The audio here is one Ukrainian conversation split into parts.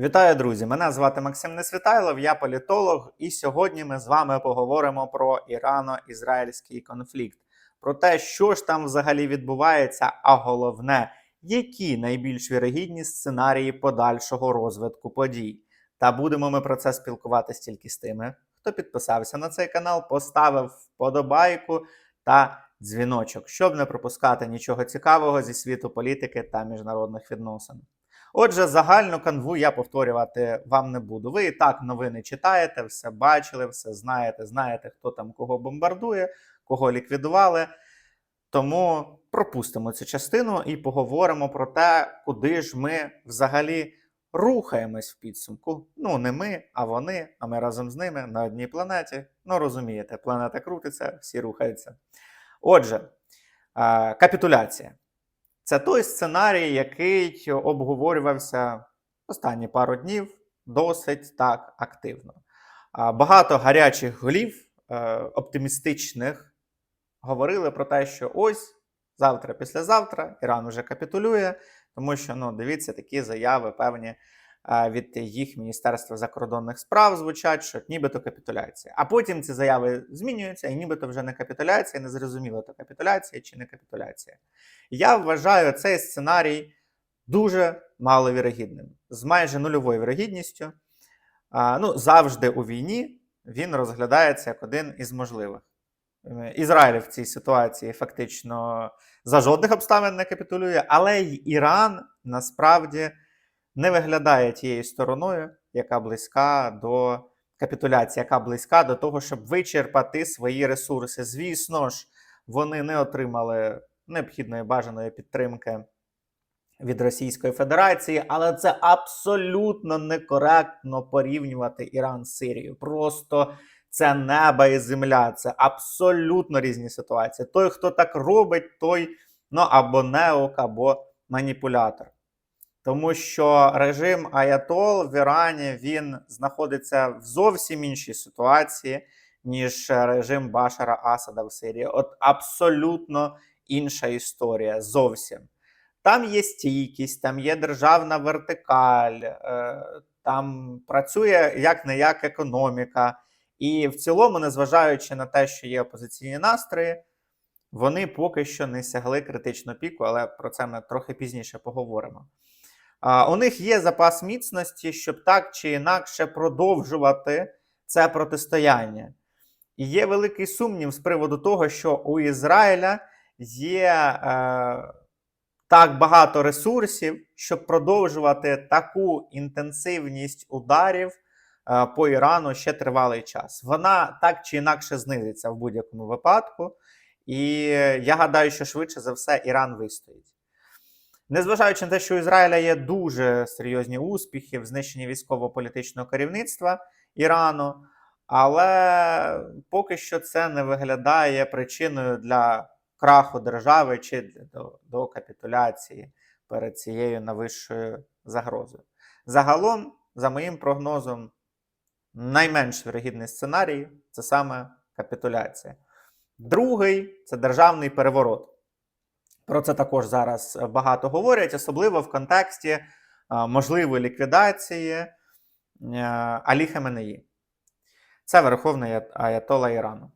Вітаю, друзі! Мене звати Максим Несвітайлов, я політолог, і сьогодні ми з вами поговоримо про ірано-ізраїльський конфлікт, про те, що ж там взагалі відбувається, а головне, які найбільш вірогідні сценарії подальшого розвитку подій. Та будемо ми про це спілкуватися тільки з тими, хто підписався на цей канал, поставив вподобайку та дзвіночок, щоб не пропускати нічого цікавого зі світу політики та міжнародних відносин. Отже, загальну канву я повторювати вам не буду. Ви і так новини читаєте, все бачили, все знаєте, знаєте, хто там кого бомбардує, кого ліквідували. Тому пропустимо цю частину і поговоримо про те, куди ж ми взагалі рухаємось в підсумку. Ну, не ми, а вони, а ми разом з ними на одній планеті. Ну, розумієте, планета крутиться, всі рухаються. Отже, капітуляція. Це той сценарій, який обговорювався останні пару днів досить так активно. Багато гарячих голів, е, оптимістичних, говорили про те, що ось завтра, післязавтра Іран уже капітулює, тому що ну, дивіться, такі заяви певні від їх Міністерства закордонних справ звучать, що нібито капітуляція. А потім ці заяви змінюються, і нібито вже не капітуляція, не зрозуміло, то капітуляція чи не капітуляція. Я вважаю цей сценарій дуже маловірогідним, з майже нульовою вірогідністю. Ну, завжди у війні він розглядається як один із можливих. Е, Ізраїль в цій ситуації фактично за жодних обставин не капітулює, але й Іран насправді не виглядає тією стороною, яка близька до капітуляції, яка близька до того, щоб вичерпати свої ресурси. Звісно ж, вони не отримали необхідної бажаної підтримки від Російської Федерації, але це абсолютно некоректно порівнювати Іран з Сирією. Просто це небо і земля, це абсолютно різні ситуації. Той, хто так робить, той ну або неок, або маніпулятор. Тому що режим Аятол в Ірані він знаходиться в зовсім іншій ситуації, ніж режим Башара Асада в Сирії. От абсолютно інша історія зовсім. Там є стійкість, там є державна вертикаль, е, там працює як не як економіка. І в цілому, незважаючи на те, що є опозиційні настрої, вони поки що не сягли критичного піку, але про це ми трохи пізніше поговоримо. А, У них є запас міцності, щоб так чи інакше продовжувати це протистояння. І є великий сумнів з приводу того, що у Ізраїля є е, так багато ресурсів, щоб продовжувати таку інтенсивність ударів е, по Ірану ще тривалий час. Вона так чи інакше знизиться в будь-якому випадку, і я гадаю, що швидше за все Іран вистоїть. Незважаючи на те, що у Ізраїля є дуже серйозні успіхи в знищенні військово-політичного керівництва Ірану, але поки що це не виглядає причиною для краху держави чи до, до капітуляції перед цією найвищою загрозою. Загалом, за моїм прогнозом, найменш вірогідний сценарій це саме капітуляція. Другий це державний переворот. Про це також зараз багато говорять, особливо в контексті е, можливої ліквідації е, Алі Хаменеї. Це Верховний Аятола Ірану.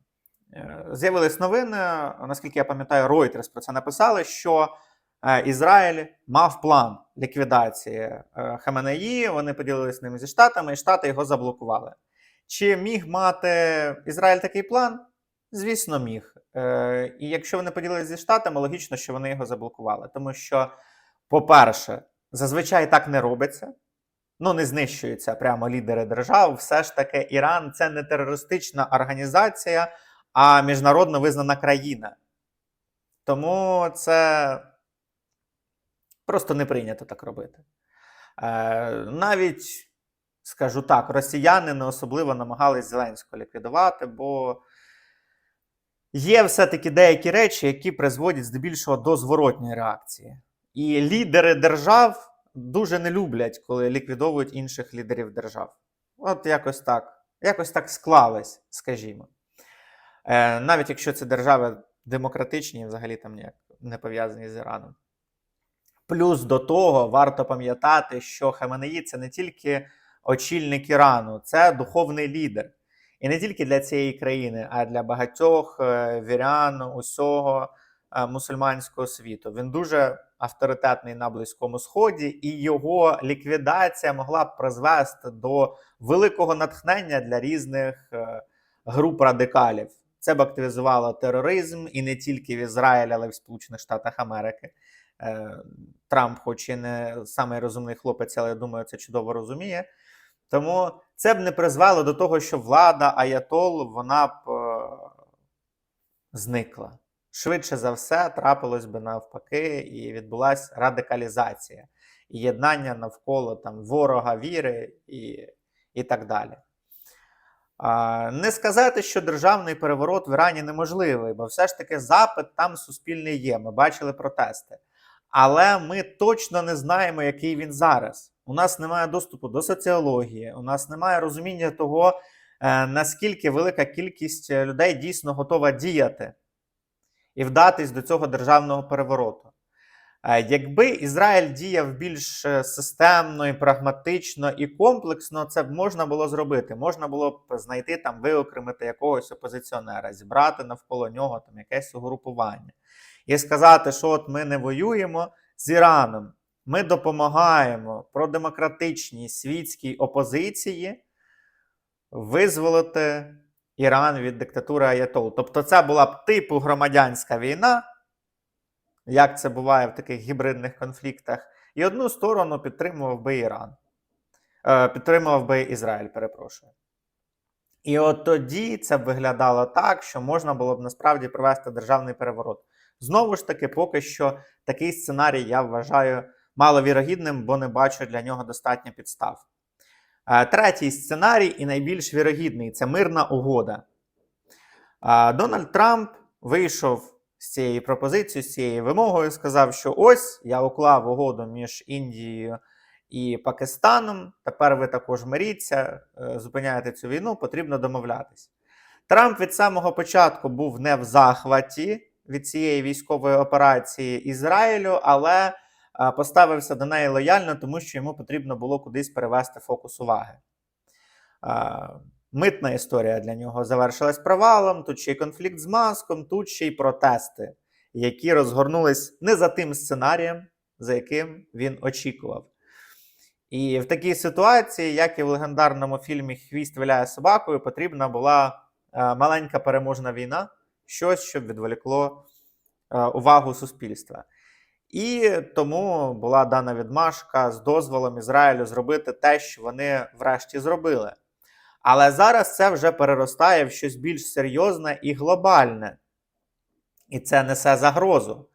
Е, З'явились новини, наскільки я пам'ятаю, Reuters про це написали, що е, Ізраїль мав план ліквідації е, Хаменеї, вони поділилися ним зі Штатами, і Штати його заблокували. Чи міг мати Ізраїль такий план? Звісно, міг. Е, І якщо вони поділилися зі Штатами, логічно, що вони його заблокували. Тому що, по-перше, зазвичай так не робиться. Ну, не знищуються прямо лідери держав. Все ж таки, Іран це не терористична організація, а міжнародно визнана країна. Тому це просто не прийнято так робити. Е, Навіть, скажу так, росіяни не особливо намагались Зеленського ліквідувати, бо є все-таки деякі речі, які призводять здебільшого до зворотньої реакції. І лідери держав дуже не люблять, коли ліквідовують інших лідерів держав. От якось так. Якось так склалось, скажімо. Е, навіть якщо це держави демократичні, взагалі там ніяк не пов'язані з Іраном. Плюс до того варто пам'ятати, що Хаменеї це не тільки очільник Ірану, це духовний лідер. І не тільки для цієї країни, а для багатьох е, вірян усього е, мусульманського світу. Він дуже авторитетний на Близькому Сході, і його ліквідація могла б призвести до великого натхнення для різних е, груп радикалів. Це б активізувало тероризм і не тільки в Ізраїлі, але й в Сполучених Штатах Америки. Трамп, хоч і не самий розумний хлопець, але я думаю, це чудово розуміє. Тому це б не призвело до того, що влада Аятол вона б е, зникла. Швидше за все, трапилось би навпаки, і відбулася радикалізація і єднання навколо там ворога віри і, і так далі. Не сказати, що державний переворот в Ірані неможливий, бо все ж таки запит там суспільний є. Ми бачили протести. Але ми точно не знаємо, який він зараз. У нас немає доступу до соціології, у нас немає розуміння того, е, наскільки велика кількість людей дійсно готова діяти і вдатись до цього державного перевороту. Е, Якби Ізраїль діяв більш е, системно і прагматично і комплексно, це б можна було зробити. Можна було б знайти там, виокремити якогось опозиціонера, зібрати навколо нього там якесь угрупування і сказати, що от ми не воюємо з Іраном, ми допомагаємо продемократичній світській опозиції визволити Іран від диктатури Аятол. Тобто, це була б типу громадянська війна, як це буває в таких гібридних конфліктах, і одну сторону підтримував би Іран, е, підтримував би Ізраїль, перепрошую. І от тоді це б виглядало так, що можна було б насправді провести державний переворот. Знову ж таки, поки що такий сценарій я вважаю маловірогідним, бо не бачу для нього достатньо підстав. Е, Третій сценарій і найбільш вірогідний це мирна угода. Е, Дональд Трамп вийшов з цією пропозицією, з цією вимогою, сказав, що ось я уклав угоду між Індією і Пакистаном. Тепер ви також миріться, е, зупиняєте цю війну, потрібно домовлятись. Трамп від самого початку був не в захваті від цієї військової операції Ізраїлю, але поставився до неї лояльно, тому що йому потрібно було кудись перевести фокус уваги. Митна історія для нього завершилась провалом. Тут ще й конфлікт з маском, тут ще й протести, які розгорнулись не за тим сценарієм, за яким він очікував. І в такій ситуації, як і в легендарному фільмі Хвіст виляє собакою, потрібна була маленька переможна війна, щось, щоб відволікло увагу суспільства. І тому була дана відмашка з дозволом Ізраїлю зробити те, що вони врешті зробили. Але зараз це вже переростає в щось більш серйозне і глобальне. І це несе загрозу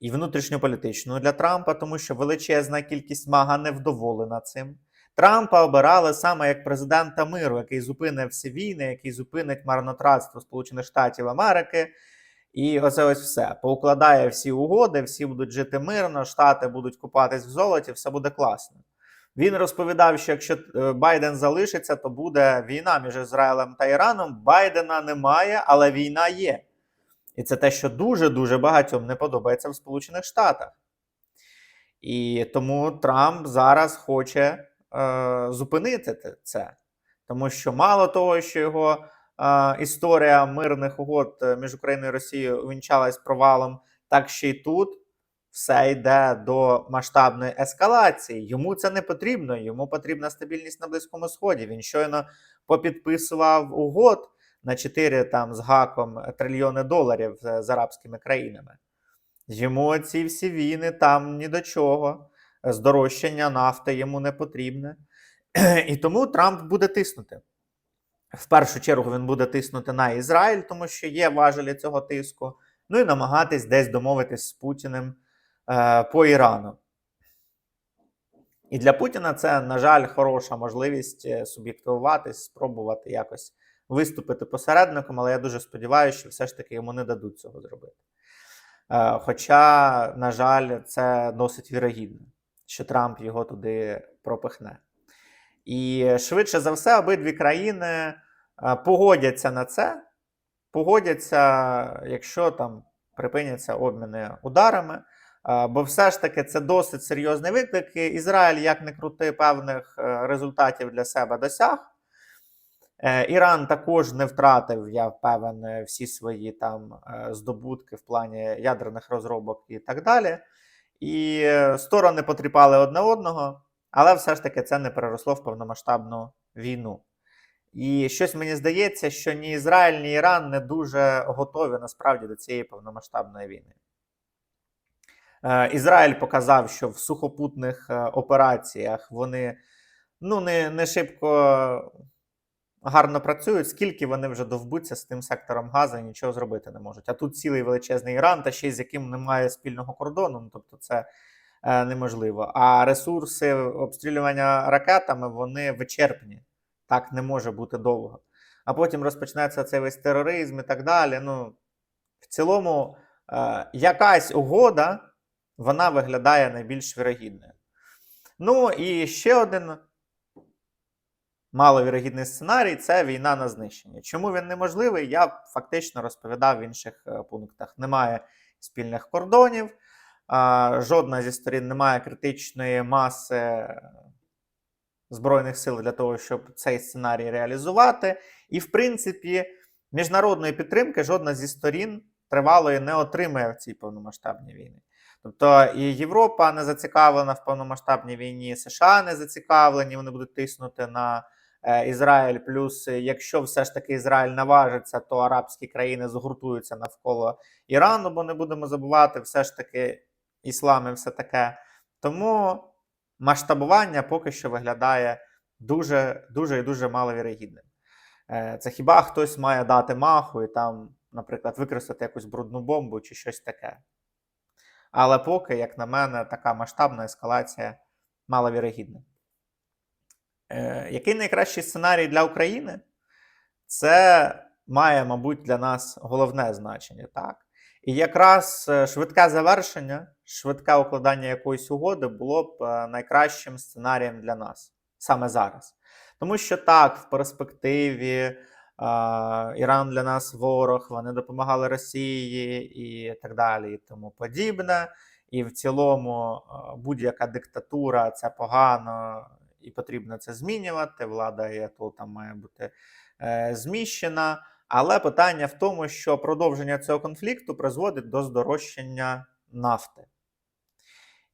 і внутрішньополітичну для Трампа, тому що величезна кількість мага невдоволена цим. Трампа обирали саме як президента миру, який зупинить всі війни, який зупинить марнотратство Сполучених Штатів Америки. І оце ось все. Поукладає всі угоди, всі будуть жити мирно, штати будуть купатись в золоті, все буде класно. Він розповідав, що якщо е, Байден залишиться, то буде війна між Ізраїлем та Іраном. Байдена немає, але війна є. І це те, що дуже-дуже багатьом не подобається в Сполучених Штатах. І тому Трамп зараз хоче е, зупинити це. Тому що мало того, що його історія мирних угод е, між Україною і Росією увінчалась провалом, так ще й тут все йде до масштабної ескалації. Йому це не потрібно, йому потрібна стабільність на Близькому Сході. Він щойно попідписував угод на 4 там з гаком трильйони доларів з арабськими країнами. Йому ці всі війни там ні до чого. Здорожчання нафти йому не потрібне. І тому Трамп буде тиснути. В першу чергу він буде тиснути на Ізраїль, тому що є важелі цього тиску. Ну і намагатись десь домовитись з Путіним е, по Ірану. І для Путіна це, на жаль, хороша можливість е, суб'єктивуватись, спробувати якось виступити посередником, але я дуже сподіваюся, що все ж таки йому не дадуть цього зробити. Е, хоча, на жаль, це досить вірогідно, що Трамп його туди пропихне. І швидше за все, обидві країни погодяться на це, погодяться, якщо там припиняться обміни ударами. Бо все ж таки це досить серйозний виклик. Ізраїль, як не крути, певних е, результатів для себе досяг. Е, Іран також не втратив, я певен, всі свої там е, здобутки в плані ядерних розробок і так далі. І сторони потріпали одне одного, але все ж таки це не переросло в повномасштабну війну. І щось мені здається, що ні Ізраїль, ні Іран не дуже готові насправді до цієї повномасштабної війни. Е, Ізраїль показав, що в сухопутних е, операціях вони ну, не, не шибко гарно працюють, скільки вони вже довбуться з тим сектором газу і нічого зробити не можуть. А тут цілий величезний Іран, та ще й з яким немає спільного кордону, ну, тобто це е, неможливо. А ресурси обстрілювання ракетами вони вичерпні. Так не може бути довго. А потім розпочнеться цей весь тероризм і так далі. Ну, в цілому, е, якась угода вона виглядає найбільш вірогідною. Ну і ще один маловірогідний сценарій це війна на знищення. Чому він неможливий, я фактично розповідав в інших е, пунктах. Немає спільних кордонів, а, жодна зі сторін не має критичної маси е, збройних сил для того, щоб цей сценарій реалізувати. І, в принципі, міжнародної підтримки жодна зі сторін тривалої не отримає в цій повномасштабній війні. Тобто і Європа не зацікавлена в повномасштабній війні, США не зацікавлені, вони будуть тиснути на е, Ізраїль. Плюс, е, якщо все ж таки Ізраїль наважиться, то арабські країни згуртуються навколо Ірану, бо не будемо забувати, все ж таки іслам і все таке. Тому масштабування поки що виглядає дуже дуже і дуже маловірогідним. Е, Це хіба хтось має дати маху і там, наприклад, використати якусь брудну бомбу чи щось таке. Але поки, як на мене, така масштабна ескалація маловірогідна. Е, який найкращий сценарій для України? Це має, мабуть, для нас головне значення. так? І якраз е, швидке завершення, швидке укладання якоїсь угоди було б е, найкращим сценарієм для нас саме зараз. Тому що так, в перспективі е, Іран для нас ворог, вони допомагали Росії і так далі, і тому подібне. І в цілому будь-яка диктатура це погано і потрібно це змінювати. Влада ЄТО там має бути зміщена. Але питання в тому, що продовження цього конфлікту призводить до здорожчання нафти.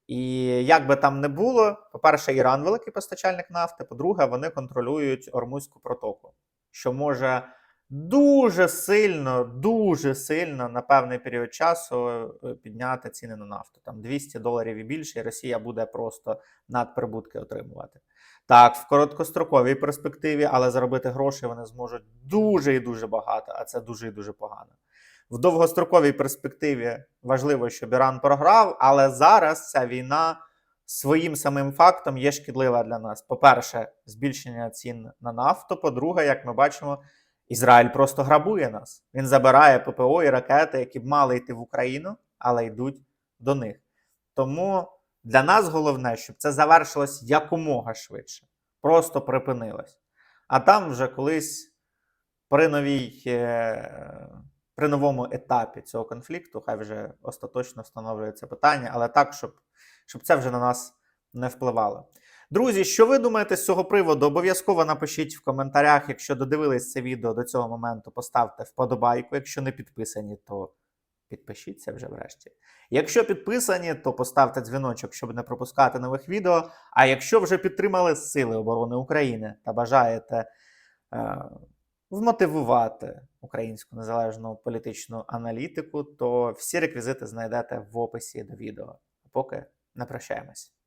І як би там не було, по-перше, Іран великий постачальник нафти, по-друге, вони контролюють Ормузьку протоку, що може дуже сильно, дуже сильно на певний період часу е, підняти ціни на нафту. Там 200 доларів і більше, і Росія буде просто надприбутки отримувати. Так, в короткостроковій перспективі, але заробити гроші вони зможуть дуже і дуже багато, а це дуже і дуже погано. В довгостроковій перспективі важливо, щоб Іран програв, але зараз ця війна своїм самим фактом є шкідлива для нас. По-перше, збільшення цін на нафту. По-друге, як ми бачимо, Ізраїль просто грабує нас. Він забирає ППО і ракети, які б мали йти в Україну, але йдуть до них. Тому для нас головне, щоб це завершилось якомога швидше, просто припинилось. А там вже колись при новій. е, При новому етапі цього конфлікту, хай вже остаточно встановлюється питання, але так, щоб, щоб це вже на нас не впливало. Друзі, що ви думаєте з цього приводу? Обов'язково напишіть в коментарях. Якщо додивились це відео до цього моменту, поставте вподобайку. Якщо не підписані, то підпишіться вже врешті. Якщо підписані, то поставте дзвіночок, щоб не пропускати нових відео. А якщо вже підтримали Сили оборони України та бажаєте е, вмотивувати українську незалежну політичну аналітику, то всі реквізити знайдете в описі до відео. Поки не прощаємось.